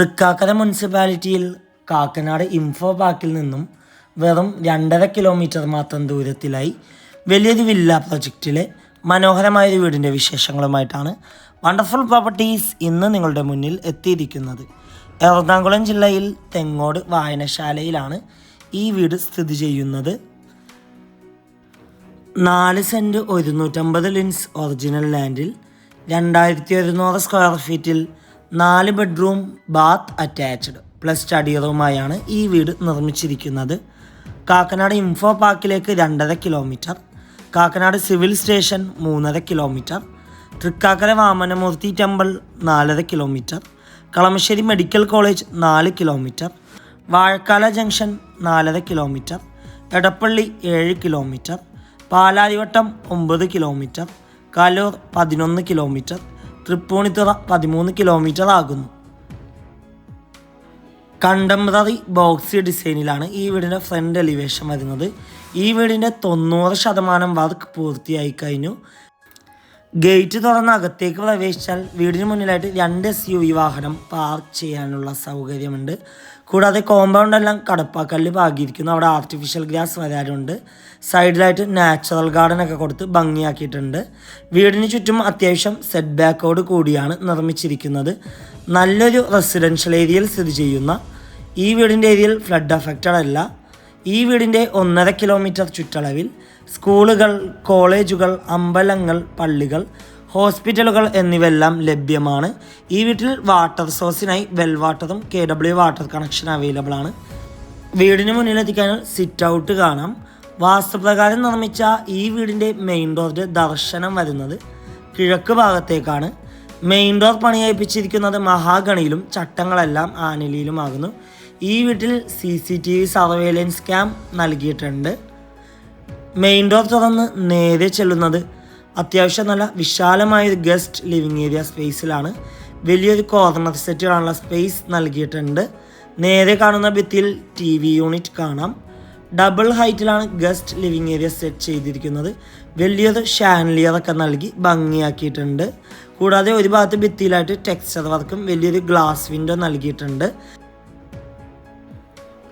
തൃക്കാക്കര മുനിസിപ്പാലിറ്റിയിൽ കാക്കനാട് ഇൻഫോ പാർക്കിൽ നിന്നും വെറും രണ്ടര കിലോമീറ്റർ മാത്രം ദൂരത്തിലായി വലിയൊരു വില്ല പ്രൊജക്റ്റിലെ മനോഹരമായ ഒരു വീടിന്റെ വിശേഷങ്ങളുമായിട്ടാണ് വണ്ടർഫുൾ പ്രോപ്പർട്ടീസ് ഇന്ന് നിങ്ങളുടെ മുന്നിൽ എത്തിയിരിക്കുന്നത്. എറണാകുളം ജില്ലയിൽ തെങ്ങോട് വായനശാലയിലാണ് ഈ വീട് സ്ഥിതി ചെയ്യുന്നത്. നാല് സെന്റ് ഒരുന്നൂറ്റമ്പത് ലിൻസ് ഒറിജിനൽ ലാൻഡിൽ രണ്ടായിരത്തി ഒരുന്നൂറ് സ്ക്വയർ ഫീറ്റിൽ നാല് bedroom bath attached plus study റൂമായാണ് ഈ വീട് നിർമ്മിച്ചിരിക്കുന്നത്. കാക്കനാട് ഇൻഫോ പാർക്കിലേക്ക് രണ്ടര കിലോമീറ്റർ കാക്കനാട് സിവിൽ സ്റ്റേഷൻ മൂന്നര കിലോമീറ്റർ തൃക്കാക്കര വാമനമൂർത്തി ടെമ്പിൾ നാലര കിലോമീറ്റർ കളമശ്ശേരി മെഡിക്കൽ കോളേജ് നാല് കിലോമീറ്റർ വാഴക്കാല ജംഗ്ഷൻ നാലര കിലോമീറ്റർ എടപ്പള്ളി ഏഴ് കിലോമീറ്റർ പാലാരിവട്ടം ഒമ്പത് കിലോമീറ്റർ കലൂർ പതിനൊന്ന് കിലോമീറ്റർ തൃപ്പൂണിത്തുറ പതിമൂന്ന് കിലോമീറ്റർ ആകുന്നു. കണ്ടംപററി ബോക്സി ഡിസൈനിലാണ് ഈ വീടിന്റെ ഫ്രണ്ട് എലിവേഷൻ വരുന്നത്. ഈ വീടിന്റെ തൊണ്ണൂറ് ശതമാനം വർക്ക് പൂർത്തിയായി കഴിഞ്ഞു. ഗേറ്റ് തുറന്ന് അകത്തേക്ക് പ്രവേശിച്ചാൽ വീടിന് മുന്നിലായിട്ട് രണ്ട് എസ് യു വി വാഹനം പാർക്ക് ചെയ്യാനുള്ള സൗകര്യമുണ്ട്. കൂടാതെ കോമ്പൗണ്ട് എല്ലാം കടപ്പാക്കല്ല് പാകിയിരിക്കുന്നു അവിടെ ആർട്ടിഫിഷ്യൽ ഗ്രാസ് വരാറുണ്ട്. സൈഡിലായിട്ട് നാച്ചുറൽ ഗാർഡൻ ഒക്കെ കൊടുത്ത് ഭംഗിയാക്കിയിട്ടുണ്ട്. വീടിന് ചുറ്റും അത്യാവശ്യം സെറ്റ് ബാക്കോട് കൂടിയാണ് നിർമ്മിച്ചിരിക്കുന്നത്. നല്ലൊരു റെസിഡൻഷ്യൽ ഏരിയയിൽ സ്ഥിതി ചെയ്യുന്ന ഈ വീടിന്റെ ഏരിയയിൽ ഫ്ലഡ് അഫക്റ്റഡ് അല്ല. ഈ വീടിന്റെ ഒന്നര കിലോമീറ്റർ ചുറ്റളവിൽ സ്കൂളുകൾ കോളേജുകൾ അമ്പലങ്ങൾ പള്ളികൾ ഹോസ്പിറ്റലുകൾ എന്നിവയെല്ലാം ലഭ്യമാണ്. ഈ വീട്ടിൽ വാട്ടർ സോഴ്സിനായി വെൽ വാട്ടറും K W water connection available ആണ്. വീടിന് മുന്നിലെത്തിക്കാൻ സിറ്റ് ഔട്ട് കാണാം. വാസ്തുപ്രകാരം നിർമ്മിച്ച ഈ വീടിന്റെ മെയിൻ ഡോറിന്റെ ദർശനം വരുന്നത് കിഴക്ക് ഭാഗത്തേക്കാണ്. മെയിൻ ഡോർ പണിയപ്പിച്ചിരിക്കുന്നത് മഹാഗണിയിലും ചട്ടങ്ങളെല്ലാം ആനലിയിലുമാകുന്നു. ഈ വീട്ടിൽ C C T V surveillance cam നൽകിയിട്ടുണ്ട്. മെയിൻ ഡോർ തുറന്ന് നേരെ ചെല്ലുന്നത് അത്യാവശ്യം നല്ല വിശാലമായ ഒരു ഗസ്റ്റ് ലിവിങ് ഏരിയ സ്പേസിലാണ് വലിയൊരു കോർണർ സെറ്റ് സെറ്റിലുള്ള സ്പേസ് നൽകിയിട്ടുണ്ട്. നേരെ കാണുന്ന ഭിത്തിയിൽ ടി വി യൂണിറ്റ് കാണാം. ഡബിൾ ഹൈറ്റിലാണ് ഗസ്റ്റ് ലിവിങ് ഏരിയ സെറ്റ് ചെയ്തിരിക്കുന്നത്. വലിയൊരു ഷാൻലിയർ ഒക്കെ നൽകി ഭംഗിയാക്കിയിട്ടുണ്ട്. കൂടാതെ ഒരു ഭാഗത്ത് ഭിത്തിയിലായിട്ട് ടെക്സ്ചർ വർക്കും വലിയൊരു ഗ്ലാസ് വിൻഡോ നൽകിയിട്ടുണ്ട്.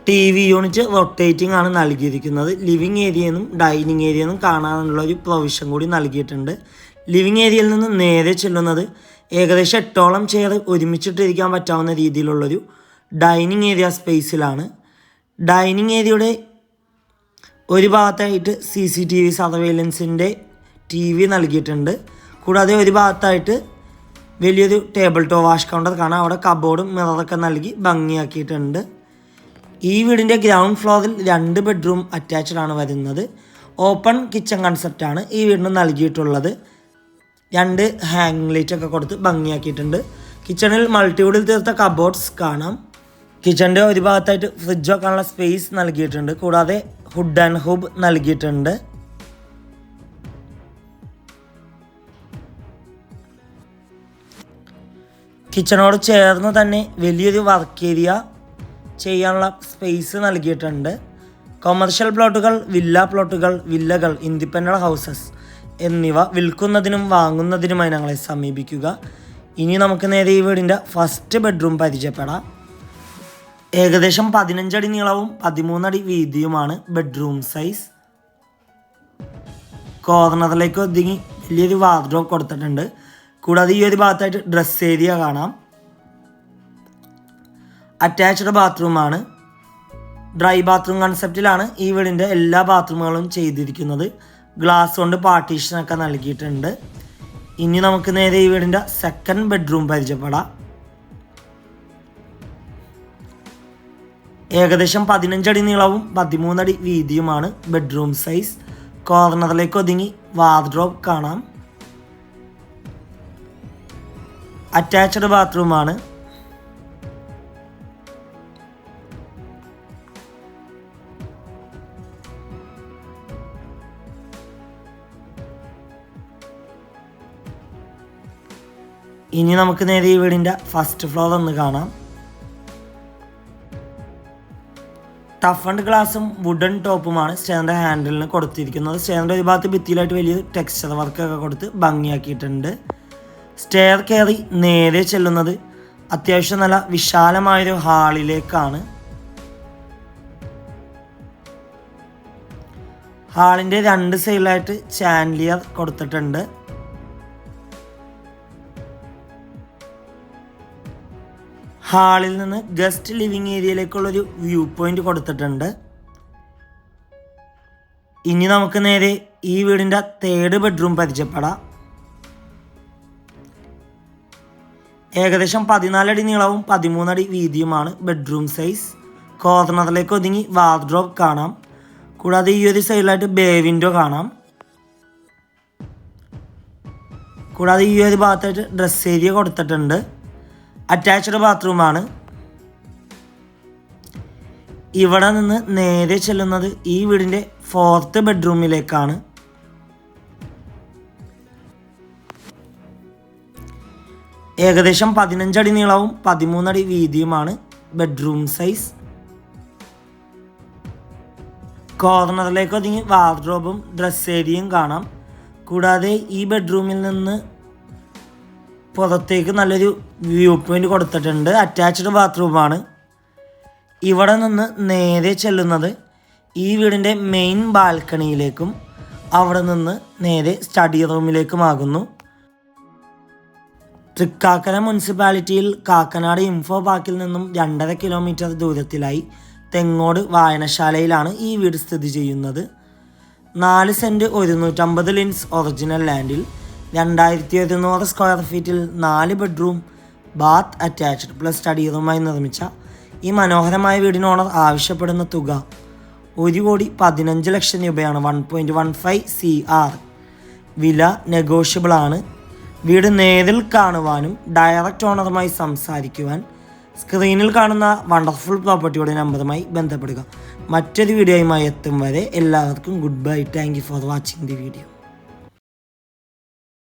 ടി വി യൂണിറ്റ് റൊട്ടേറ്റിംഗ് ആണ് നൽകിയിരിക്കുന്നത്. ലിവിങ് ഏരിയയെന്നും ഡൈനിങ് ഏരിയയെന്നും കാണാനുള്ള ഒരു പ്രൊവിഷൻ കൂടി നൽകിയിട്ടുണ്ട്. ലിവിങ് ഏരിയയിൽ നിന്ന് നേരെ ചെല്ലുന്നത് ഏകദേശം എട്ടോളം ചെയർ ഒരുമിച്ചിട്ടിരിക്കാൻ പറ്റാവുന്ന രീതിയിലുള്ളൊരു ഡൈനിങ് ഏരിയ സ്പേസിലാണ് ഡൈനിങ് ഏരിയയുടെ ഒരു ഭാഗത്തായിട്ട് സി സി ടി വി സർവൈലൻസിന്റെ ടി വി നൽകിയിട്ടുണ്ട്. കൂടാതെ ഒരു ഭാഗത്തായിട്ട് വലിയൊരു ടേബിൾ ടോ വാഷ് കൗണ്ടർ കാണാം. അവിടെ കബോർഡും മിററൊക്കെ നൽകി ഭംഗിയാക്കിയിട്ടുണ്ട്. ഈ വീടിന്റെ ഗ്രൗണ്ട് ഫ്ലോറിൽ രണ്ട് ബെഡ്റൂം അറ്റാച്ച്ഡ് ആണ് വരുന്നത്. ഓപ്പൺ കിച്ചൺ കൺസെപ്റ്റാണ് ഈ വീടിന് നൽകിയിട്ടുള്ളത്. രണ്ട് ഹാങ് ലൈറ്റ് ഒക്കെ കൊടുത്ത് ഭംഗിയാക്കിയിട്ടുണ്ട്. കിച്ചണിൽ മൾട്ടിവുഡിൽ തീർത്ത കബോർഡ്സ് കാണാം. കിച്ചണിന്റെ ഒരു ഭാഗത്തായിട്ട് ഫ്രിഡ്ജ് വെക്കാനുള്ള സ്പേസ് നൽകിയിട്ടുണ്ട്. കൂടാതെ ഹുഡ് ആൻഡ് ഹുബ് നൽകിയിട്ടുണ്ട്. കിച്ചണോട് ചേർന്ന് തന്നെ വലിയൊരു വർക്ക് ഏരിയ ചെയ്യാനുള്ള സ്പേസ് നൽകിയിട്ടുണ്ട്. കൊമേർഷ്യൽ പ്ലോട്ടുകൾ വില്ല പ്ലോട്ടുകൾ വില്ലകൾ ഇൻഡിപെൻഡന്റ് ഹൗസസ് എന്നിവ വിൽക്കുന്നതിനും വാങ്ങുന്നതിനുമായി ഞങ്ങളെ സമീപിക്കുക. ഇനി നമുക്ക് നേരെ ഈ വീടിന്റെ ഫസ്റ്റ് ബെഡ്റൂം പരിചയപ്പെടാം. ഏകദേശം പതിനഞ്ചടി നീളവും പതിമൂന്നടി വീതിയുമാണ് ബെഡ്റൂം സൈസ് കോർണറിലേക്ക് ഒതുങ്ങി വലിയൊരു വാർഡ്രോബ് കൊടുത്തിട്ടുണ്ട്. കൂടാതെ ഈ ഒരു ഭാഗത്തായിട്ട് ഡ്രസ്സ് ഏരിയ കാണാം. അറ്റാച്ച്ഡ് ബാത്റൂമാണ്. ഡ്രൈ ബാത്റൂം കൺസെപ്റ്റിലാണ് ഈ വീടിന്റെ എല്ലാ ബാത്റൂമുകളും ചെയ്തിരിക്കുന്നത്. ഗ്ലാസ് കൊണ്ട് പാർട്ടീഷനൊക്കെ നൽകിയിട്ടുണ്ട്. ഇനി നമുക്ക് നേരെ ഈ വീടിന്റെ സെക്കൻഡ് ബെഡ്റൂം പരിചയപ്പെടാം. ഏകദേശം പതിനഞ്ചടി നീളവും പതിമൂന്നടി വീതിയുമാണ് ബെഡ്റൂം സൈസ് കോർണറിലേക്ക് ഒതുങ്ങി വാർഡ്രോബ് കാണാം. അറ്റാച്ച്ഡ് ബാത്റൂമാണ്. ഇനി നമുക്ക് നേരെ ഈ വീടിന്റെ ഫസ്റ്റ് ഫ്ലോർ ഒന്ന് കാണാം. ടഫ് ആൻഡ് ഗ്ലാസും വുഡൻ ടോപ്പുമാണ് സ്റ്റേറിന്റെ ഹാൻഡിലിന് കൊടുത്തിരിക്കുന്നത്. സ്റ്റേറിന്റെ ഒരു ഭാഗത്ത് ഭിത്തിയിലായിട്ട് വലിയ ടെക്സ്ചർ വർക്കൊക്കെ കൊടുത്ത് ഭംഗിയാക്കിയിട്ടുണ്ട്. സ്റ്റെയർ കയറി നേരെ ചെല്ലുന്നത് അത്യാവശ്യം നല്ല വിശാലമായൊരു ഹാളിലേക്കാണ്. ഹാളിന്റെ രണ്ട് സൈഡിലായിട്ട് ചാൻലിയർ കൊടുത്തിട്ടുണ്ട്. ഹാളിൽ നിന്ന് ഗസ്റ്റ് ലിവിങ് ഏരിയയിലേക്കുള്ളൊരു വ്യൂ പോയിന്റ് കൊടുത്തിട്ടുണ്ട്. ഇനി നമുക്ക് നേരെ ഈ വീടിന്റെ തേർഡ് ബെഡ്റൂം പരിചയപ്പെടാം. ഏകദേശം പതിനാലടി നീളവും പതിമൂന്നടി വീതിയുമാണ് ബെഡ്റൂം സൈസ്. കോർണറിലേക്ക് ഒതുങ്ങി വാർഡ്രോബ് കാണാം. കൂടാതെ ഈ ഒരു സൈഡിലായിട്ട് ബേ വിൻഡോ കാണാം. കൂടാതെ ഈ ഒരു ഭാഗത്തായിട്ട് ഡ്രസ് ഏരിയ കൊടുത്തിട്ടുണ്ട്. അറ്റാച്ച്ഡ് ബാത്റൂമാണ് ഇവിടെ നിന്ന് നേരെ ചെല്ലുന്നത് ഈ വീടിന്റെ ഫോർത്ത് ബെഡ്റൂമിലേക്കാണ് ഏകദേശം പതിനഞ്ചടി നീളവും പതിമൂന്നടി വീതിയുമാണ് ബെഡ്റൂം സൈസ് കോർണറിലേക്ക് ഒതുങ്ങി വാർഡ്രോബും ഡ്രസ് ഏരിയയും കാണാം. കൂടാതെ ഈ ബെഡ്റൂമിൽ നിന്ന് പുറത്തേക്ക് നല്ലൊരു വ്യൂ പോയിന്റ് കൊടുത്തിട്ടുണ്ട്. അറ്റാച്ച്ഡ് ബാത്റൂമാണ് ഇവിടെ നിന്ന് നേരെ ചെല്ലുന്നത് ഈ വീടിന്റെ മെയിൻ ബാൽക്കണിയിലേക്കും അവിടെ നിന്ന് നേരെ സ്റ്റഡി റൂമിലേക്കുമാകുന്നു തൃക്കാക്കര മുനിസിപ്പാലിറ്റിയിൽ കാക്കനാട് ഇൻഫോ പാർക്കിൽ നിന്നും രണ്ടര കിലോമീറ്റർ ദൂരത്തിലായി തെങ്ങോട് വായനശാലയിലാണ് ഈ വീട് സ്ഥിതി ചെയ്യുന്നത്. നാല് സെന്റ് ഒരുന്നൂറ്റമ്പത് ലിൻസ് ഒറിജിനൽ ലാൻഡിൽ രണ്ടായിരത്തി ഒരുന്നൂറ് സ്ക്വയർ ഫീറ്റിൽ നാല് bedroom bath attached plus study റൂമായി നിർമ്മിച്ച ഈ മനോഹരമായ വീടിന് ഓണർ ആവശ്യപ്പെടുന്ന തുക ഒരു കോടി പതിനഞ്ച് ലക്ഷം രൂപയാണ്. One point one five C R വില നെഗോഷ്യബിൾ ആണ്. വീട് നേരിൽ കാണുവാനും ഡയറക്റ്റ് ഓണറുമായി സംസാരിക്കുവാൻ സ്ക്രീനിൽ കാണുന്ന വണ്ടർഫുൾ പ്രോപ്പർട്ടിയുടെ നമ്പറുമായി ബന്ധപ്പെടുക. മറ്റൊരു വീഡിയോയുമായി എത്തും വരെ എല്ലാവർക്കും good bye thank you for watching the video